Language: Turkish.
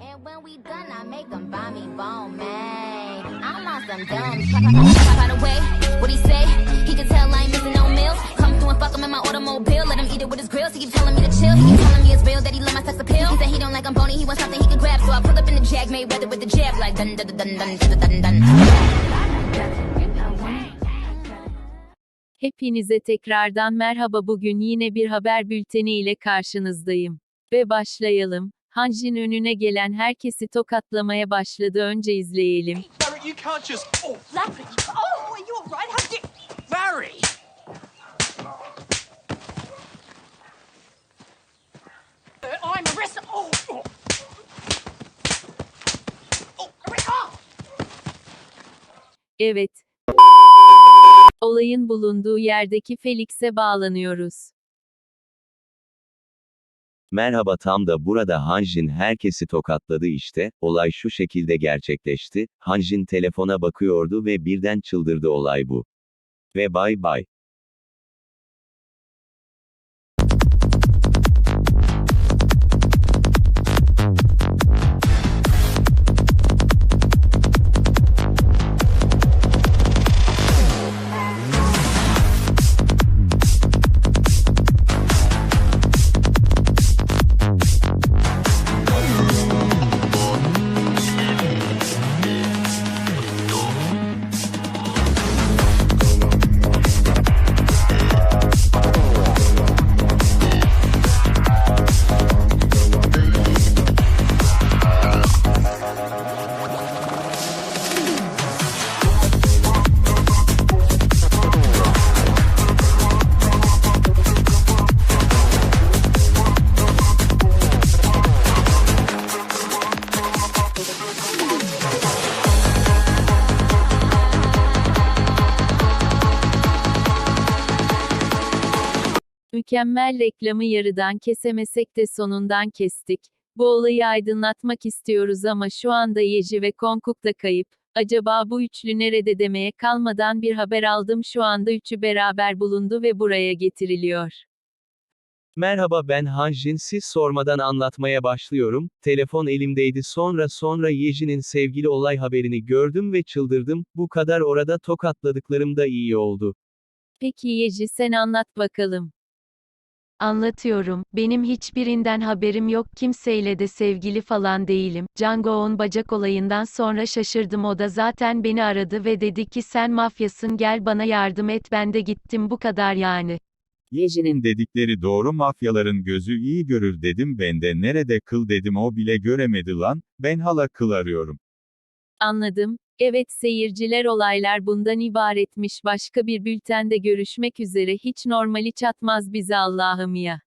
And when we done, I make them buy me bone, man. I'm on some dumb By the way, what he say? He can tell I ain't missing no meals. Come through and fuck him in my automobile. Let him eat it with his grills. He keep telling me to chill. He keep telling me it's real that he love my sex appeal. He said he don't like I'm bony. He wants something he can grab. So I pull up in the jag, made weather with the jab. Like dun dun dun dun dun dun dun. Hepinize tekrardan merhaba. Bugün yine bir haber bülteni ile karşınızdayım. Ve başlayalım. Hanjin önüne gelen herkesi tokatlamaya başladı önce izleyelim. Barry, you can't just. Oh, Larry! Oh, are you all right? How did... Barry! Uh, I'm arrested. Oh! Oh! Oh! Evet. Olayın bulunduğu yerdeki Felix'e bağlanıyoruz. Merhaba tam da burada Hanjin herkesi tokatladı işte, olay şu şekilde gerçekleşti, Hanjin telefona bakıyordu ve birden çıldırdı olay bu. Ve bay bay. Mükemmel reklamı yarıdan kesemesek de sonundan kestik. Bu olayı aydınlatmak istiyoruz ama şu anda Yeji ve Konkuk da kayıp. Acaba bu üçlü nerede demeye kalmadan bir haber aldım şu anda üçü beraber bulundu ve buraya getiriliyor. Merhaba ben Hanjin siz sormadan anlatmaya başlıyorum, telefon elimdeydi sonra sonra Yeji'nin sevgili olay haberini gördüm ve çıldırdım, bu kadar orada tokatladıklarım da iyi oldu. Peki Yeji sen anlat bakalım. Anlatıyorum, benim hiçbirinden haberim yok, kimseyle de sevgili falan değilim. Django'nun bacak olayından sonra şaşırdım. O da zaten beni aradı ve dedi ki sen mafyasın gel bana yardım et. Ben de gittim. Bu kadar yani. Yeji'nin dedikleri doğru mafyaların gözü iyi görür dedim. Ben de nerede kıl? dedim. O bile göremedi lan, ben hala kıl arıyorum. Anladım. Evet seyirciler olaylar bundan ibaretmiş başka bir bültende görüşmek üzere hiç normali çatmaz bize Allah'ım ya.